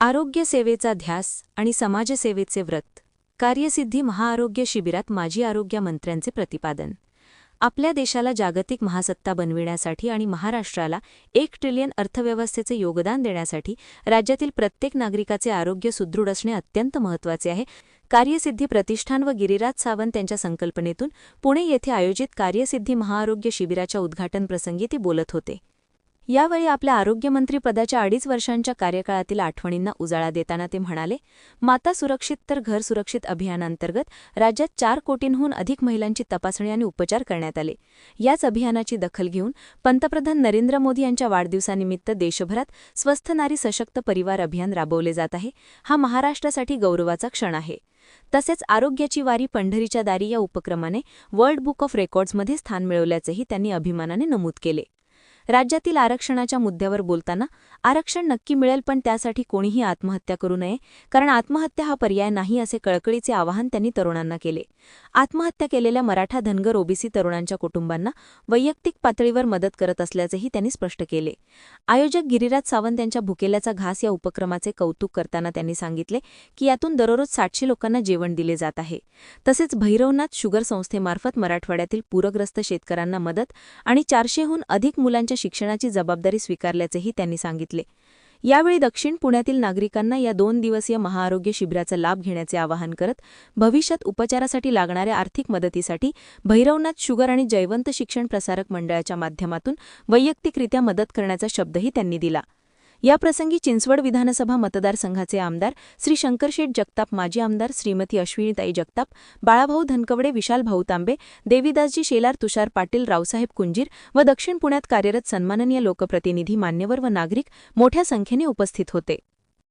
आरोग्य सेवेचा ध्यास आणि समाजसेवेचे व्रत. कार्यसिद्धी महाआरोग्य शिबिरात माजी आरोग्य मंत्र्यांचे प्रतिपादन. आपल्या देशाला जागतिक महासत्ता बनविण्यासाठी आणि महाराष्ट्राला एक ट्रिलियन अर्थव्यवस्थेचे योगदान देण्यासाठी राज्यातील प्रत्येक नागरिकाचे आरोग्य सुदृढ असणे अत्यंत महत्त्वाचे आहे. कार्यसिद्धी प्रतिष्ठान व गिरिराज सावंत यांच्या संकल्पनेतून पुणे येथे आयोजित कार्यसिद्धी महाआरोग्य शिबिराच्या उद्घाटनप्रसंगी ते बोलत होते. यावेळी आपल्या आरोग्यमंत्री पदाच्या अडीच वर्षांच्या कार्यकाळातील आठवणींना उजाळा देताना ते म्हणाले माता सुरक्षित तर घर सुरक्षित अभियानांतर्गत राज्यात चार कोटींहून अधिक महिलांची तपासणी आणि उपचार करण्यात आले. याच अभियानाची दखल घेऊन पंतप्रधान नरेंद्र मोदी यांच्या वाढदिवसानिमित्त देशभरात स्वस्थ नारी सशक्त परिवार अभियान राबवले जात आहे. हा महाराष्ट्रासाठी गौरवाचा क्षण आहे. तसेच आरोग्याची वारी पंढरीच्या दारी या उपक्रमाने वर्ल्ड बुक ऑफ रेकॉर्ड्समध्ये स्थान मिळवल्याचेही त्यांनी अभिमानाने नमूद केले. राज्यातील आरक्षणाच्या मुद्द्यावर बोलताना आरक्षण नक्की मिळेल पण त्यासाठी कोणीही आत्महत्या करू नये कारण आत्महत्या हा पर्याय नाही असे कळकळीचे आवाहन त्यांनी तरुणांना केले. आत्महत्या केलेल्या मराठा धनगर ओबीसी तरुणांच्या कुटुंबांना वैयक्तिक पातळीवर मदत करत असल्याचेही त्यांनी स्पष्ट केले. आयोजक गिरिराज सावंत यांच्या भुकेल्याचा घास या उपक्रमाचे कौतुक करताना त्यांनी सांगितले की यातून दररोज सातशे लोकांना जेवण दिले जात आहे. तसेच भैरवनाथ शुगर संस्थेमार्फत मराठवाड्यातील पूरग्रस्त शेतकऱ्यांना मदत आणि चारशेहून अधिक मुलांच्या शिक्षणाची जबाबदारी स्वीकारल्याचेही त्यांनी सांगितले. यावेळी दक्षिण पुण्यातील नागरिकांना या दोन दिवसीय महाआरोग्य शिबिराचा लाभ घेण्याचे आवाहन करत भविष्यात उपचारासाठी लागणाऱ्या आर्थिक मदतीसाठी भैरवनाथ शुगर आणि जयवंत शिक्षण प्रसारक मंडळाच्या माध्यमातून वैयक्तिकरित्या मदत करण्याचा शब्दही त्यांनी दिला. याप्रसंगी चिंचवड विधानसभा मतदारसंघाचे आमदार श्री शंकरशेठ जगताप माजी आमदार श्रीमती अश्विनीताई जगताप बाळाभाऊ धनकवडे विशाल भाऊ तांबे देवीदासजी शेलार तुषार पाटील रावसाहेब कुंजीर व दक्षिण पुण्यात कार्यरत सन्माननीय लोकप्रतिनिधी मान्यवर व नागरिक मोठ्या संख्येने उपस्थित होते.